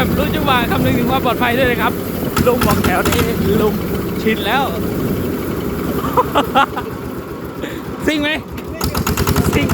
แบบรู้จังหวะคำนึงถึงความปลอดภัยด้วยนะครับ ลุงบอกแถวนี้ลุงชินแล้ว ซิ่งไหมซิ่ง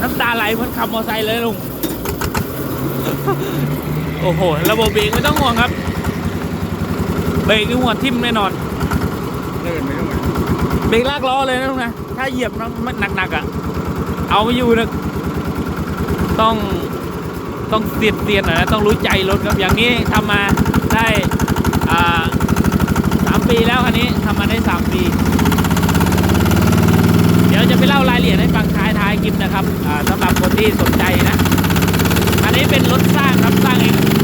น้ำตาไหลเหมือนขับมอไซค์เลยลุง โอ้โห ระบบเบรกไม่ต้องห่วงครับ เบรกนี่หัวทิ่มแน่นอนเดินไม่ต้องเบรกลากล้อเลยนะลุงนะ ถ้าเหยียบนะมันหนักๆอะ เอาไม่อยู่นะต้องต้องเตียนเตียนๆหน่อยนะ ต้องรู้ใจรถครับอย่างนี้ทำมาได้ อ่าสามปีแล้วคันนี้ทำมาได้สามปี เดี๋ยวจะไปเล่ารายละเอียดให้ฟังท้ายท้ายๆคลิป นะครับสำหรับคนที่สนใจนะ อันนี้เป็นรถสร้างครับสร้างเอง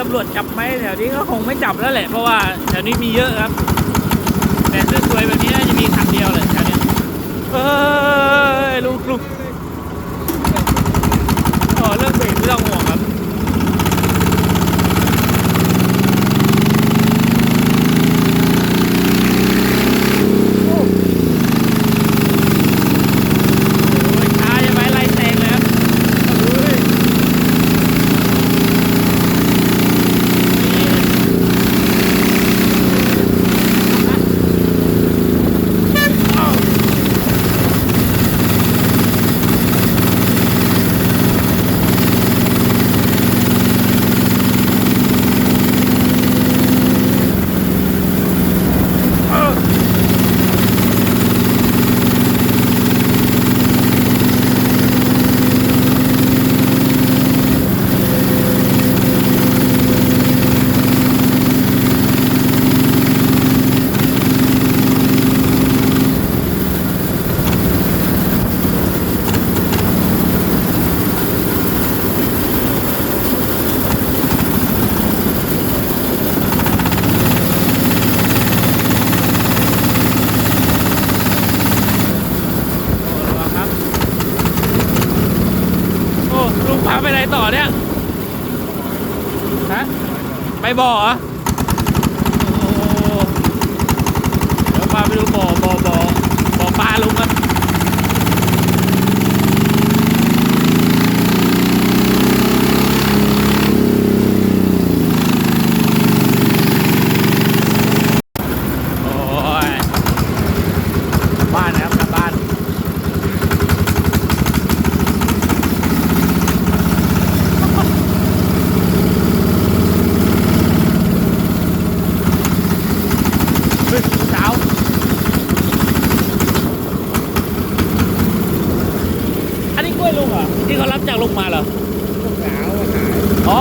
ตำรวจจับไหมแถวนี้ก็คงไม่จับแล้วแหละ เพราะว่าแถวนี้มีเยอะครับ แต่ซื้อสวยแบบนี้จะมีคังเดียวเลยแถวนี้เอ้ยลูกลูก ต่อเนี่ย ฮะ ไปบ่อเหรอโอ้เดี๋ยวพาไปดูบ่อบ่อบ่อบ่อปลาลุงกันโอ้ยกลับบ้านนะครับกลับบ้าน เฮ้ยสาวอันนี้กล้วยลุงเหรอ ที่เขารับจากลุงมาเหรอ ลูกสาวอะขาย อ๋อ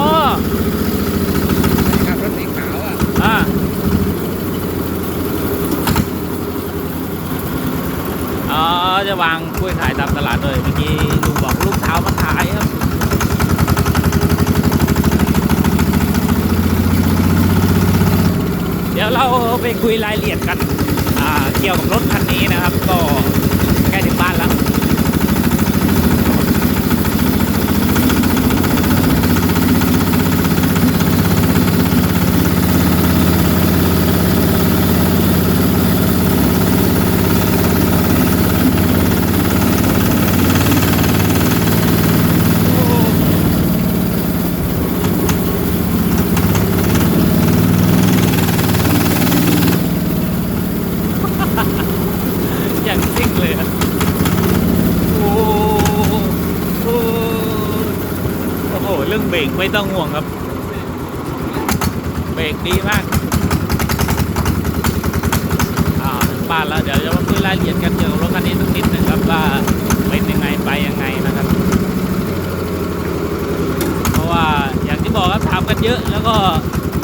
ขับรถสีขาวอะ อ่าอ๋อ จะวางกล้วยขายตามตลาดเลยเมื่อกี้ลุงบอกลูกสาวมาขายครับ เดี๋ยวเราไปคุยรายละเอียดกัน อ่า เกี่ยวกับรถคันนี้นะครับ ก็ใกล้ถึงบ้านแล้ว อย่างจริงเลยอะโอ้โหโอ้โห เรื่องเบรกไม่ต้องห่วงครับ เบรกดีมาก อ่าถึงบ้านแล้ว เดี๋ยวจะมา คุยรายละเอียดกันเกี่ยวกับรถคันนี้สักนิดหนึงครับว่าเป็นยังไงไปยังไงนะครับ เพราะว่าอย่างที่บอกครับถามกันเยอะ แล้วก็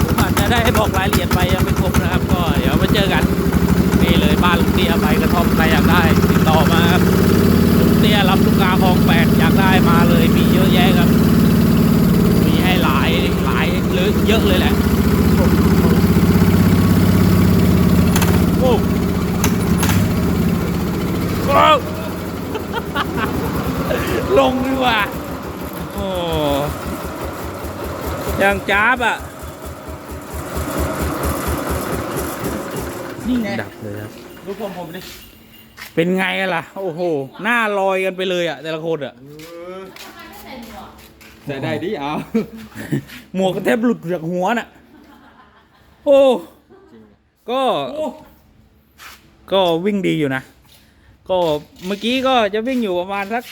ผมอาจจะได้บอกรายละเอียดไปยังไม่ครบนะครับ ก็เดี๋ยวมาเจอกันนี่เลยบ้านลุงเตี้ยใบกระท่อมใครอยากได้ติดต่อมาครับลุงเตี้ยรับลูกกาคลองแปดอยากได้มาเลยมีเยอะแยะครับ มีให้หลายหลายหรือเยอะเลยแหละโอ้โอ้ ลงดีกว่าโอ้ยังจ้าบอะนิ่งดับเลยครับลูกผมผมดิ เป็นไงอะล่ะ โอ้โห หน้าลอยกันไปเลยอะแต่ละคนอะใส่ได้ดิเอา หมวกแทบหลุดจากหัวน่ะ โอ้ ก็ ก็วิ่งดีอยู่นะ ก็เมื่อกี้ก็จะวิ่งอยู่ประมาณสัก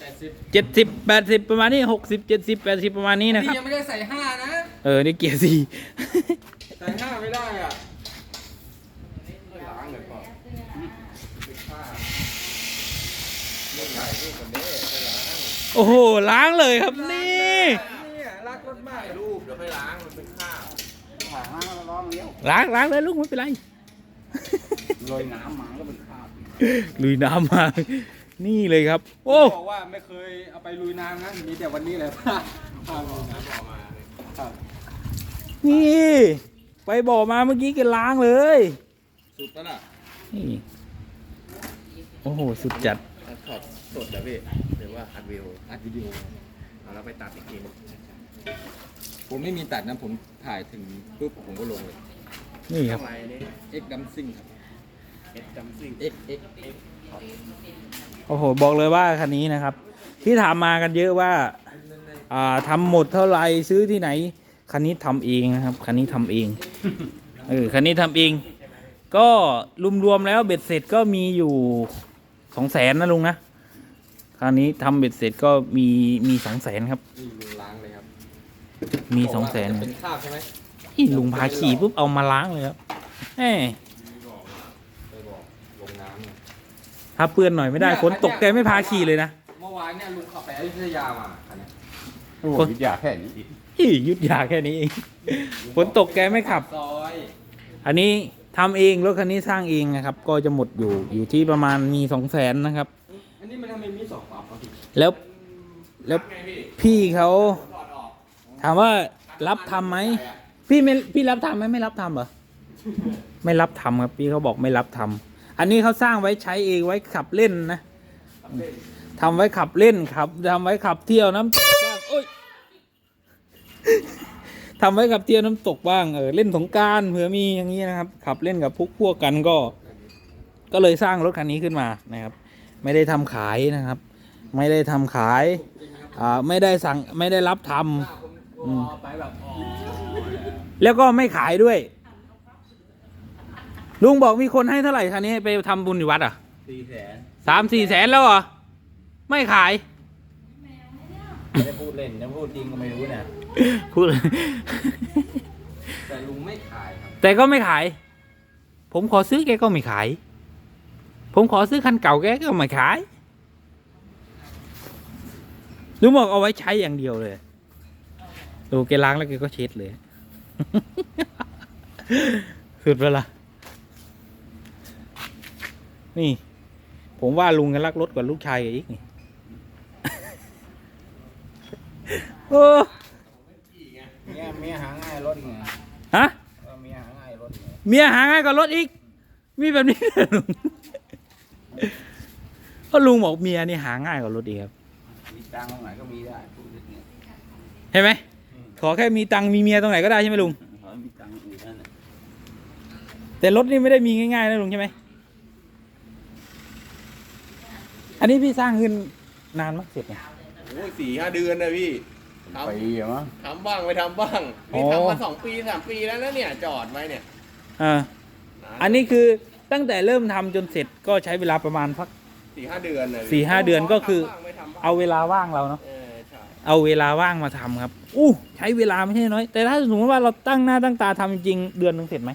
แปดสิบเจ็ดสิบแปดสิบประมาณนี้หกสิบเจ็ดสิบแปดสิบประมาณนี้นะคนี่รับยังไม่ได้ใส่ห้านะ เออ นี่เกียร์สี่ ใส่ห้าไม่ได้อะล้างเลยก่อนลูกใหญ่ลูกคนนี้ไปล้างโอ้โห ล้างเลยครับนี่เนี่ยรักรถมากรูปเดี๋ยวไปล้างมันเป็นข้าวถ่ายห้างแล้วร้องเลี้ยวล้างล้างเลยลูกไม่เป็นไร ลอยน้ำมาก็เป็นข้าวลุยน้ำมา นี่เลยครับ โอ้ บอกว่าไม่เคยเอาไปลุยน้ำนะมีแต่วันนี้เลยพาพาลุยน้ำออกมาครับนี่ ไปบ่อมาเมื่อกี้แกันล้างเลย สุดแล้วล่ะนี่ โอ้โห สุดจัดถอดสดนะพี่หรือว่าอัดวิวอัดวิดีโอเอาแล้วไปตัดอีกทีนึงผมไม่มีตัดนะผมถ่ายถึงปุ๊บผมก็ลงเลยนี่ครับ ทำไมนี่ X ดัมซิ่งครับ เอ็ดจัมซิ่ง X X X โอ้โห บอกเลยว่าคันนี้นะครับ ที่ถามมากันเยอะว่าอ่าทำหมดเท่าไหร่ซื้อที่ไหน คันนี้ทำเองนะครับ คันนี้ทำเอง เออ คันนี้ทำเอง ก็รวมๆแล้วเบ็ดเสร็จก็มีอยู่สองแสนนะลุงนะคันนี้ทำเบ็ดเสร็จก็มีมีสองแสนครับ นี่ลุงล้างเลยครับมีสองแสนบอกว่าจะเป็นข้าวใช่ไหมที่ลุงพาขี่ปุ๊บเอามาล้างเลยครับแหม ไปบอกลงน้ำเนี่ย ถ้าเปื้อนหน่อยไม่ได้ฝนตกแกไม่พาขี่เลยนะ เมื่อวานเนี่ยลุงขับไปอยุธยามาคันเนี้ยโอ้โหวิทยาแค่นี้อียุดยาแค่นี้เองฝนตกแกไม่ขับ ซอยอันนี้ทำเองรถคันนี้สร้างเองนะครับ ก็จะหมดอยู่อยู่ที่ประมาณมีสองแสนนะครับ อันนี้มันทำไมมีสองปั๊บอะพี่แล้วแล้วพี่เขาถามว่ารับทำไหมพี่ไม่พี่รับทำไหมไม่รับทำเหรอไม่รับทำครับพี่เขาบอกไม่รับทำ อันนี้เขาสร้างไว้ใช้เองไว้ขับเล่นนะทำไว้ขับเล่นขับทำไว้ขับเที่ยวน้ำตกบ้างทำไว้กับเที่ยวน้ำตกบ้างเออเล่นสงการเผื่อมีอย่างนี้นะครับ ขับเล่นกับพวกพวกกันก็ ก็เลยสร้างรถคันนี้ขึ้นมานะครับ ไม่ได้ทำขายนะครับ ไม่ได้ทำขายอ่าไม่ได้สั่งไม่ได้รับทำ ไปแบบ แล้วก็ไม่ขายด้วย ลุงบอกมีคนให้เท่าไหร่คันนี้ไปทำบุญอยู่วัดอะสี่แสนสามสี่แสนแล้วเหรอ ไม่ขาย ไม่ได้พูดเล่นจะพูดจริงก็ไม่รู้นะพูดเลยแต่ลุงไม่ขายครับแต่ก็ไม่ขาย ผมขอซื้อแกก็ไม่ขาย ผมขอซื้อคันเก่าแกก็ไม่ขายลุงบอกเอาไว้ใช้อย่างเดียวเลยดูแกล้างแล้วแกก็เช็ดเลย สุดเวลา นี่ ผมว่าลุงกันรักรถกว่าลูกชายแกอีกนี่โอ้เมียเมียหาง่ายรถไงฮะเออเมียหาง่ายรถไงเมียหาง่ายกว่ารถอีก มีแบบนี้ด้วยลุงก็ลุงบอกเมียนี่หาง่ายกว่ารถอีกครับมีตังค์ตรงไหนก็มีได้พูดเล่นไงเห็นไหมขอแค่มีตังค์มีเมียตรงไหนก็ได้ใช่ไหมลุงขอให้มีตังค์อยู่นั่นแหละแต่รถนี่ไม่ได้มีง่ายๆนะลุงใช่ไหม อันนี้พี่สร้างขึ้นนานมากเสร็จไงโอ้ยสี่ห้าเดือนนะพี่ทปีเหรอมั้งำทำบ้างไม่ทำบ้าง นี่อ๋อทำมาสองปีสามปีแล้วนะเนี่ย จอดไว้เนี่ยอ่านานอันนี้คือตั้งแต่เริ่มทำจนเสร็จก็ใช้เวลาประมาณพักสี่ห้าเดือนนะพี่สี่ห้าเดือนก็คือทำบ้างไม่ทำบ้างเอาเวลาว่างเราเนาะเออใช่เอาเวลาว่างมาทำครับ อู้ใช้เวลาไม่ใช่น้อย แต่ถ้าสมมติว่าเราตั้งหน้าตั้งตาทำจริงๆเดือนหนึงเสร็จไหม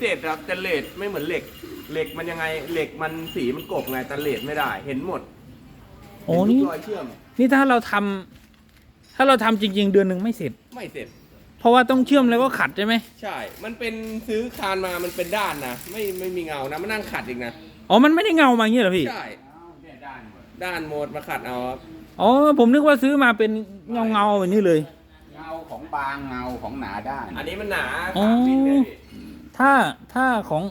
เศษครับแต่เลดไม่เหมือนเหล็ก เหล็กมันยังไง เหล็กมันสีมันกบไงแต่เลดไม่ได้ เห็นหมดโอ้เห็นี่ทุกรอยเชื่อม นี่ถ้าเราทำถ้าเราทำจริง ๆ เดือนหนึ่งไม่เสร็จ ไม่เสร็จ เพราะว่าต้องเชื่อมแล้วก็ขัดใช่ไหมใช่ มันเป็นซื้อคานมา มันเป็นด้านนะ ไม่ไม่มีเงานะ มันนั่งขัดอีกนะ อ๋อมันไม่ได้เงามาอย่างนี้เหรอพี่ใช่เนี่ยด้านหมดด้านโหมดมาขัดเอาครับอ๋อผมนึกว่าซื้อมาเป็นเงาเงาๆแบบนี้เลย เงาของบางเงาของหนาด้าน อันนี้มันหนาอ๋อ สามมิลเลยพี่ ถ้าถ้าของ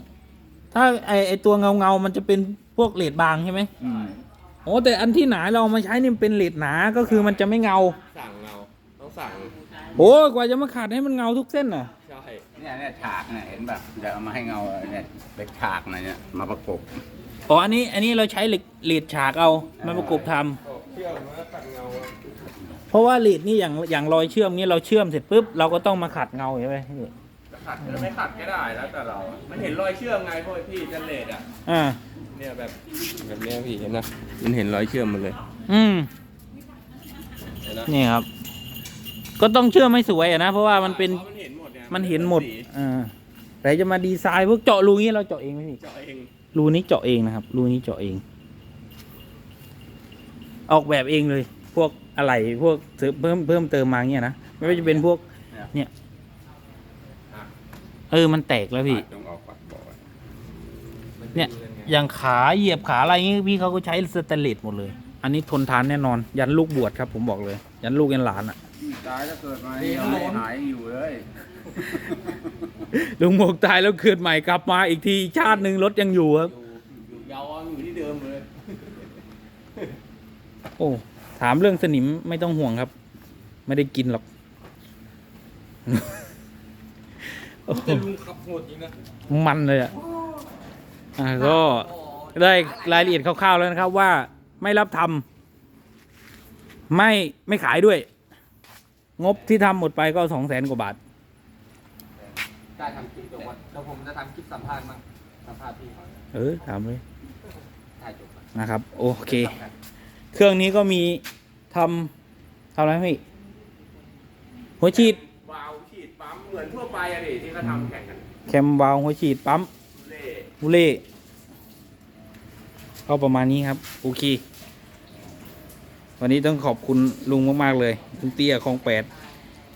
ถ้าไอไอตัวเงาเงาๆมันจะเป็นพวกเลดบางใช่ไหมอืมโอ้แต่อันที่หนาเราเอามาใช้นี่มันเป็นเลดหนาก็คือมันจะไม่เงาสั่งเงาต้องสั่งโอ้กว่าจะมาขัดให้มันเงาทุกเส้นน่ะ ใช่เนี่ยเนี่ยฉากเนี่ยเห็นแบบเดี๋ยวเอามาให้เงาเนี่ยเป็นฉากนะเนี่ยมาประกบอ๋ออันนี้อันนี้เราใช้เหล็กเลดฉากเอามาประกบทำเชื่อมมันก็ขัดเงาเพราะว่าเลดนี่อย่างอย่างรอยเชื่อมนี่เราเชื่อมเสร็จปุ๊บเราก็ต้องมาขัดเงาใช่ไหมพี่ ขัดหรือไม่ขัดก็ได้แล้วแต่เรา มันเห็นรอยเชื่อมไงพวกพี่จันเลดอะ อ่า เนี่ยแบบแบบเนี้ยพี่เห็นนะมันเห็นรอยเชื่อมมันเลยอืม เห็นนะนี่ครับ ก็ต้องเชื่อมให้สวยอะนะ เพราะว่ามันเป็นพราะมันเห็นหมดไงมันเห็นหมด สีอ่า แต่จะมาดีไซน์พวกเจาะรูนี้เราเจาะเองไหมพี่ เจาะเองรูนี้เจาะเองนะครับ รูนี้เจาะเอง ออกแบบเองเลย พวกอะไรพวกเสริมเพิ่มเพิ่มเติมมาเงี้ยนะ ไม่ว่าจะเป็นพวก เนี่ย เออมันแตกแล้วพี่ ต้องเอาปักบอกมันเนี่ยป็ไงอย่างขาเหยียบขาอะไรงี้พี่เขาก็ใช้สแตนเลสหมดเลย อันนี้ทนทานแน่นอน ยันลูกบวชครับผมบอกเลย ยันลูกยันหลานอะ ตายแล้วเกิดมายังหายอยู่เลยลุงหมกตายแล้วเกิดใหม่กลับมาอีกทีชาติหนึ่งรถยังอยู่ครับอยู่อยู่ยาวอยู่ที่เดิมเลย โอ้ ถามเรื่องสนิมไม่ต้องห่วงครับ ไม่ได้กินหรอกโอ้โห แต่ลุงขับโหดจริงนะมันเลยอะอ่าก็ได้รายละเอียดคร่าวๆแล้วนะครับว่าไม่รับทำไม่ไม่ขายด้วย งบที่ทำหมดไปก็สองแสนกว่าบาท ได้ทำคลิปจบวันแล้วผมจะทำคลิปสัมภาษณ์มั้งสัมภาษณ์พี่เขาเออถามเลยถ่ายจบก่อนนะครับ โอเค เครื่องนี้ก็มีทำทำอะไรพี่หัวฉีดวาล์วฉีดปั๊ มือนทั่วไปอะดิที่เขาทำแข่งกันแคมวาลวหัวฉีดปั๊มเล่บุเล่ก็ประมาณนี้ครับ โอเค วันนี้ต้องขอบคุณลุงมาก ๆ เลยลุงเตี้ยคลองแปด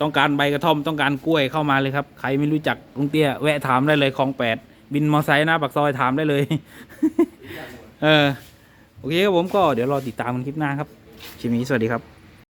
ต้องการใบกระท่อมต้องการกล้วยเข้ามาเลยครับ ใครไม่รู้จักลุงเตี้ยแวะถามได้เลยคลองแปดบินมอไซค์หน้าปากซอยถามได้เลย เออ โอเคครับผมก็เดี๋ยวรอติดตามกันคลิปหน้าครับชิมิสวัสดีครับ